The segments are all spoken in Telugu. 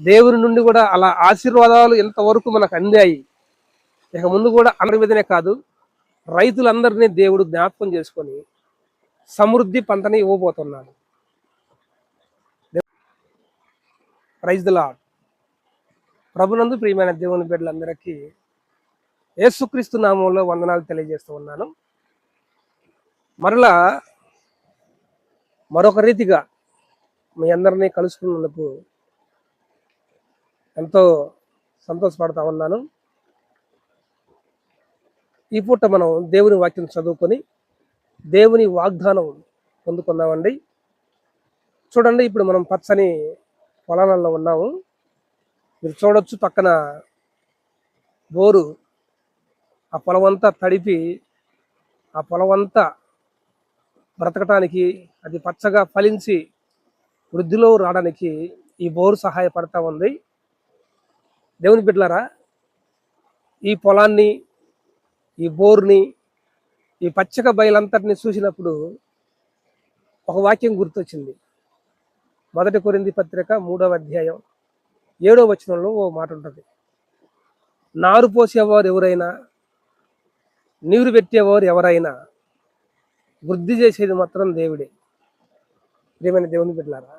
దేవుని నుండి కూడా అలా ఆశీర్వాదాలు ఎంతవరకు మనకు అందాయి. ఇక ముందు కూడా అందరి మీదనే కాదు రైతులందరినీ దేవుడు జ్ఞాపకం చేసుకొని సమృద్ధి పంటని ఇవ్వబోతున్నాడు. ప్రైజ్ ద లాడ్ ప్రభునందు ప్రియమైన దేవుని బిడ్డలందరికీ యేసుక్రీస్తు నామంలో వందనాలు తెలియజేస్తూ ఉన్నాను. మరలా మరొక రీతిగా మీ అందరినీ కలుసుకున్నందుకు ఎంతో సంతోషపడతా ఉన్నాను. ఈ పూట మనం దేవుని వాక్యం చదువుకొని దేవుని వాగ్దానం పొందుకుందామండి. చూడండి ఇప్పుడు మనం పచ్చని పొలాలలో ఉన్నాము. మీరు చూడొచ్చు పక్కన బోరు. ఆ పొలం అంతా తడిపి ఆ పొలం అంతా బ్రతకటానికి అది పచ్చగా ఫలించి వృద్ధిలో రావడానికి ఈ బోరు సహాయపడతా ఉంది. దేవుని బిడ్డలారా ఈ పొలాన్ని ఈ బోర్ని ఈ పచ్చక బయలంతటిని చూసినప్పుడు ఒక వాక్యం గుర్తొచ్చింది. మొదటి కొరింది పత్రిక మూడవ అధ్యాయం ఏడో వచనంలో ఓ మాట ఉంటుంది. నారు పోసేవారు ఎవరైనా నీరు పెట్టేవారు ఎవరైనా వృద్ధి చేసేది మాత్రం దేవుడే. ప్రియమైన దేవుని బిడ్డలారా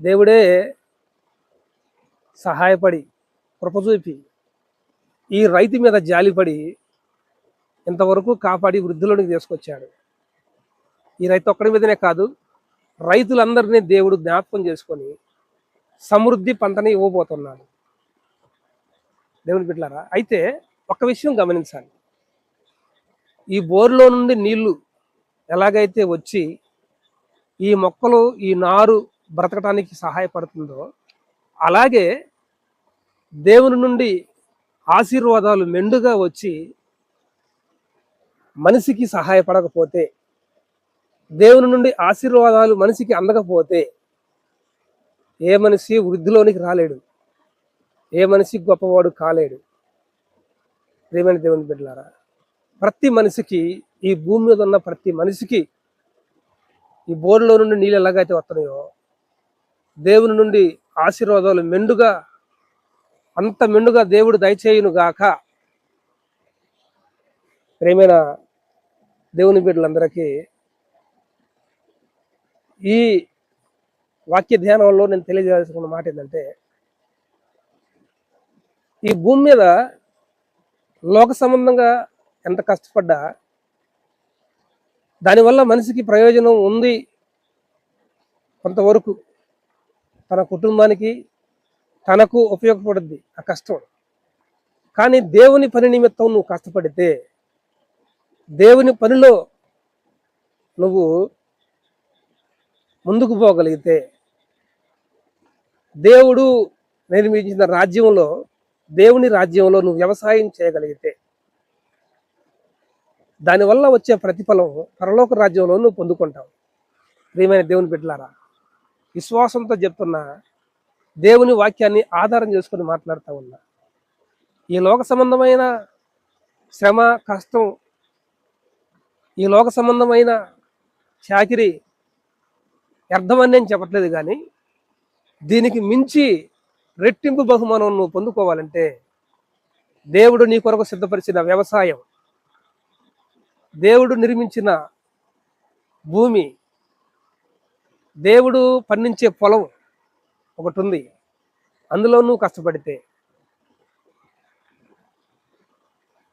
దేవుడే సహాయపడి కృపచూపి ఈ రైతు మీద జాలిపడి ఇంతవరకు కాపాడి వృద్ధిలోనికి తీసుకొచ్చాడు. ఈ రైతు ఒక్కడి మీదనే కాదు రైతులందరినీ దేవుడు జ్ఞాపకం చేసుకొని సమృద్ధి పంటని ఇవ్వబోతున్నాడు. దేవుని బిడ్డలారా అయితే ఒక విషయం గమనించాలి. ఈ బోర్లో నుండి నీళ్ళు ఎలాగైతే వచ్చి ఈ మొక్కలు ఈ నారు బ్రతకటానికి సహాయపడుతుందో అలాగే దేవుని నుండి ఆశీర్వాదాలు మెండుగా వచ్చి మనిషికి సహాయపడకపోతే దేవుని నుండి ఆశీర్వాదాలు మనిషికి అందకపోతే ఏ మనిషి వృద్ధిలోనికి రాలేడు. ఏ మనిషి గొప్పవాడు కాలేడు. ప్రేమైన దేవుని బిడ్డలారా ప్రతి మనిషికి ఈ భూమి మీద ఉన్న ప్రతి మనిషికి ఈ బోర్డులో నుండి నీళ్ళు ఎలాగైతే వస్తున్నాయో దేవుని నుండి ఆశీర్వాదాలు మెండుగా అంత మెండుగా దేవుడు దయచేయును గాక. ప్రేమైన దేవుని బిడ్డలందరికీ ఈ వాక్య ధ్యానంలో నేను తెలియజేయాల్సిన మాట ఏంటంటే ఈ భూమి మీద లోక సంబంధంగా ఎంత కష్టపడ్డా దానివల్ల మనిషికి ప్రయోజనం ఉంది కొంతవరకు. తన కుటుంబానికి తనకు ఉపయోగపడుద్ది ఆ కష్టం. కానీ దేవుని పని నిమిత్తం నువ్వు కష్టపడితే దేవుని పనిలో నువ్వు ముందుకు పోగలిగితే దేవుడు నిర్మించిన రాజ్యంలో దేవుని రాజ్యంలో నువ్వు వ్యవసాయం చేయగలిగితే దానివల్ల వచ్చే ప్రతిఫలం పరలోక రాజ్యంలో నువ్వు పొందుకుంటావు. ప్రియమైన దేవుని బిడ్డలారా విశ్వాసంతో చెప్తున్నా దేవుని వాక్యాన్ని ఆధారం చేసుకొని మాట్లాడుతూ ఉన్నా. ఈ లోక సంబంధమైన శ్రమ కష్టం ఈ లోక సంబంధమైన చాకిరి వ్యర్థమని నేను చెప్పట్లేదు కానీ దీనికి మించి రెట్టింపు బహుమానం నువ్వు పొందుకోవాలంటే దేవుడు నీ కొరకు సిద్ధపరిచిన వ్యవసాయం దేవుడు నిర్మించిన భూమి దేవుడు పండించే పొలం ఒకటి ఉంది అందులో నువ్వు కష్టపడితే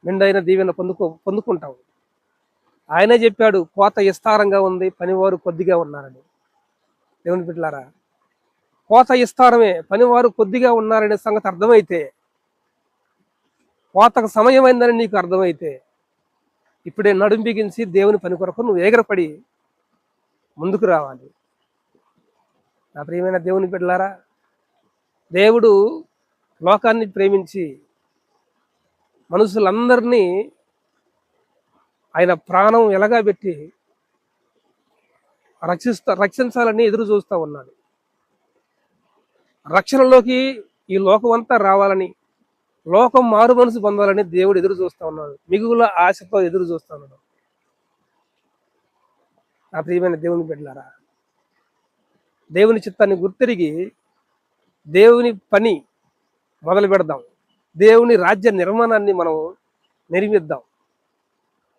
నిండైన దీవెన పొందుకో పొందుకుంటావు. ఆయనే చెప్పాడు కోత విస్తారంగా ఉంది పనివారు కొద్దిగా ఉన్నారని. దేవుని బిడ్డలారా కోత విస్తారమే పనివారు కొద్దిగా ఉన్నారనే సంగతి అర్థమైతే కోతకు సమయమైందని నీకు అర్థమైతే ఇప్పుడే నడుం బిగించి దేవుని పని కొరకు నువ్వు ఎగరపడి ముందుకు రావాలి. నా ప్రియమైన దేవుని బిడ్డలారా దేవుడు లోకాన్ని ప్రేమించి మనుషులందరినీ ఆయన ప్రాణం ఎలాగా పెట్టి రక్షిస్తా రక్షించాలని ఎదురు చూస్తూ ఉన్నాడు. రక్షణలోకి ఈ లోకం అంతా రావాలని లోకం మారు మనసు పొందాలని దేవుడు ఎదురు చూస్తూ ఉన్నాడు. మిగుల ఆశతో ఎదురు చూస్తూ ఉన్నాడు. నా ప్రియమైన దేవుని బిడ్డలారా దేవుని చిత్తాన్ని గుర్తిరిగి దేవుని పని మొదలు పెడదాం. దేవుని రాజ్య నిర్మాణాన్ని మనం నిర్మిద్దాం.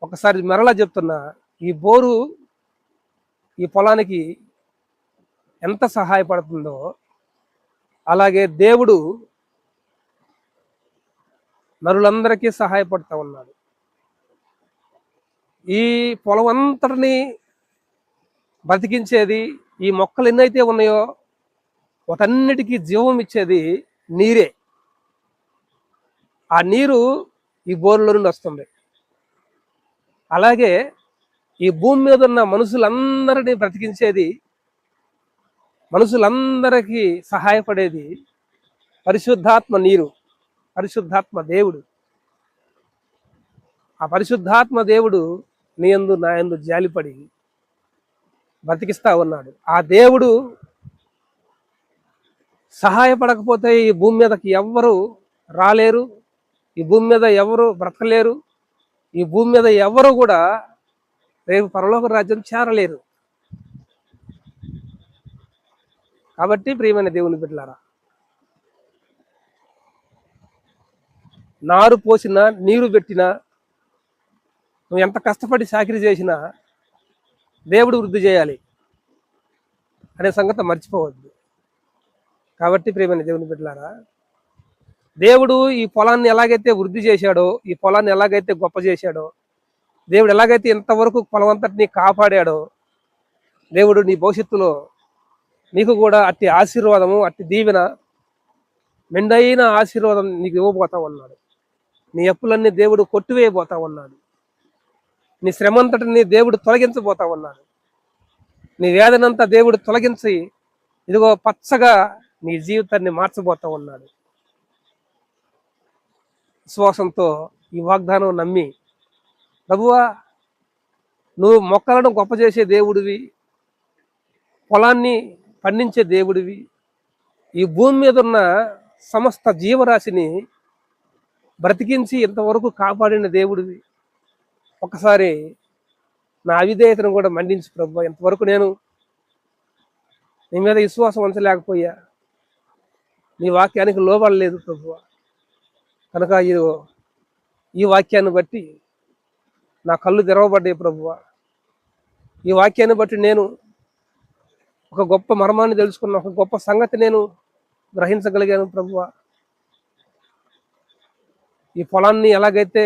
ఒకసారి మరలా చెప్తున్నా ఈ బోరు ఈ పొలానికి ఎంత సహాయపడుతుందో అలాగే దేవుడు నరులందరికీ సహాయపడుతూ ఉన్నాడు. ఈ పొలం అంతటిని బ్రతికించేది ఈ మొక్కలు ఎన్నైతే ఉన్నాయో వాటన్నిటికీ జీవం ఇచ్చేది నీరే. ఆ నీరు ఈ బోర్లో నుండి వస్తుంది. అలాగే ఈ భూమి మీద ఉన్న మనుషులందరినీ బ్రతికించేది మనుషులందరికీ సహాయపడేది పరిశుద్ధాత్మ నీరు పరిశుద్ధాత్మ దేవుడు. ఆ పరిశుద్ధాత్మ దేవుడు నీ యందు నా యందు జాలిపడి బ్రతికిస్తా ఉన్నాడు. ఆ దేవుడు సహాయపడకపోతే ఈ భూమి మీదకి ఎవ్వరు రాలేరు. ఈ భూమి మీద ఎవరు బ్రతకలేరు. ఈ భూమి మీద ఎవరు కూడా రేపు పరలోక రాజ్యం చేరలేరు. కాబట్టి ప్రియమైన దేవుని బిడ్డలారా నారు పోసినా నీరు పెట్టినా నువ్వు ఎంత కష్టపడి చాకరీ చేసినా దేవుడు వృద్ధి చేయాలి అనే సంగతి మర్చిపోవద్దు. కాబట్టి ప్రేమైన దేవుని బిడ్డలారా దేవుడు ఈ పొలాన్ని ఎలాగైతే వృద్ధి చేశాడో ఈ పొలాన్ని ఎలాగైతే గొప్ప చేశాడో దేవుడు ఎలాగైతే ఇంతవరకు పొలం అంతటిని కాపాడాడో దేవుడు నీ భవిష్యత్తులో నీకు కూడా అట్టి ఆశీర్వాదము అట్టి దీవెన మెండైన ఆశీర్వాదం నీకు ఇవ్వబోతా ఉన్నాడు. నీ అప్పులన్నీ దేవుడు కొట్టివేయబోతా ఉన్నాడు. నీ శ్రమంతటిని దేవుడు తొలగించబోతా ఉన్నాడు. నీ వేదనంతా దేవుడు తొలగించి ఇదిగో పచ్చగా నీ జీవితాన్ని మార్చబోతా ఉన్నాడు. విశ్వాసంతో ఈ వాగ్దానం నమ్మి ప్రభువా నువ్వు మొక్కలను గొప్ప చేసే దేవుడివి పొలాన్ని పండించే దేవుడివి ఈ భూమి మీద ఉన్న సమస్త జీవరాశిని బ్రతికించి ఇంతవరకు కాపాడిన దేవుడివి. ఒకసారి నా అవిధేయతను కూడా మండించు ప్రభు. ఇంతవరకు నేను నీ మీద విశ్వాసం ఉంచలేకపోయా. నీ వాక్యానికి లోబడలేదు ప్రభు. కనుక ఈ ఈ వాక్యాన్ని బట్టి నా కళ్ళు తెరవబడ్డాయి ప్రభువ ఈ వాక్యాన్ని బట్టి నేను ఒక గొప్ప మర్మాన్ని తెలుసుకున్న ఒక గొప్ప సంగతి నేను గ్రహించగలిగాను ప్రభువ ఈ పొలాన్ని ఎలాగైతే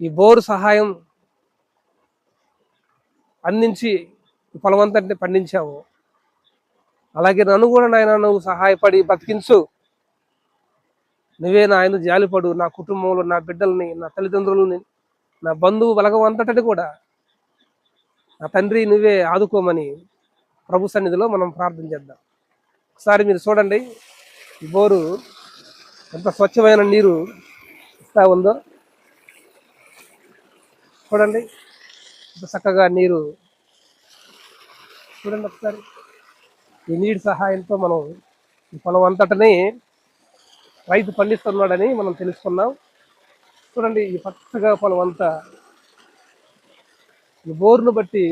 ఈ బోరు సహాయం అందించి ఈ పండించావు. అలాగే నన్ను కూడా నాయన నువ్వు సహాయపడి బతికించు. నువ్వే నాయన జాలిపడు. నా కుటుంబంలో నా బిడ్డల్ని నా తల్లిదండ్రులని నా బంధువు బలగం కూడా నా తండ్రి నువ్వే ఆదుకోమని ప్రభు సన్నిధిలో మనం ప్రార్థన చేద్దాం. ఒకసారి మీరు చూడండి ఈ బోరు ఎంత స్వచ్ఛమైన నీరు ఇస్తా ఉందో. చూడండి. చక్కగా నీరు. చూడండి ఒకసారి. ఈ నీటి సహాయంతో మనం ఈ పొలం అంతటని రైతు పండిస్తున్నాడని మనం తెలుసుకున్నాం. చూడండి ఈ పచ్చగా పొలం అంతా. ఈ బోరును బట్టి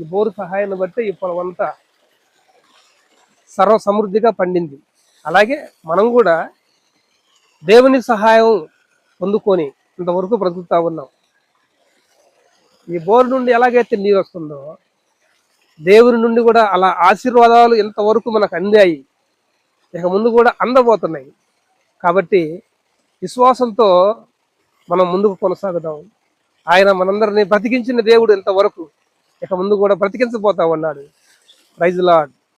ఈ బోరు సహాయాన్ని బట్టి ఈ పొలం అంతా సర్వ సమృద్ధిగా పండింది. అలాగే మనం కూడా దేవుని సహాయం పొందుకొని ఇంతవరకు బ్రతుకుతా ఉన్నాం. ఈ బోర్ నుండి ఎలాగైతే నీరు వస్తుందో దేవుని నుండి కూడా అలా ఆశీర్వాదాలు ఎంతవరకు మనకు అందాయి. ఇక ముందు కూడా అందబోతున్నాయి. కాబట్టి విశ్వాసంతో మనం ముందుకు కొనసాగుదాం. ఆయన మనందరినీ బ్రతికించిన దేవుడు ఇంతవరకు ఇక ముందు కూడా బ్రతికించబోతా ఉన్నాడు. Praise lord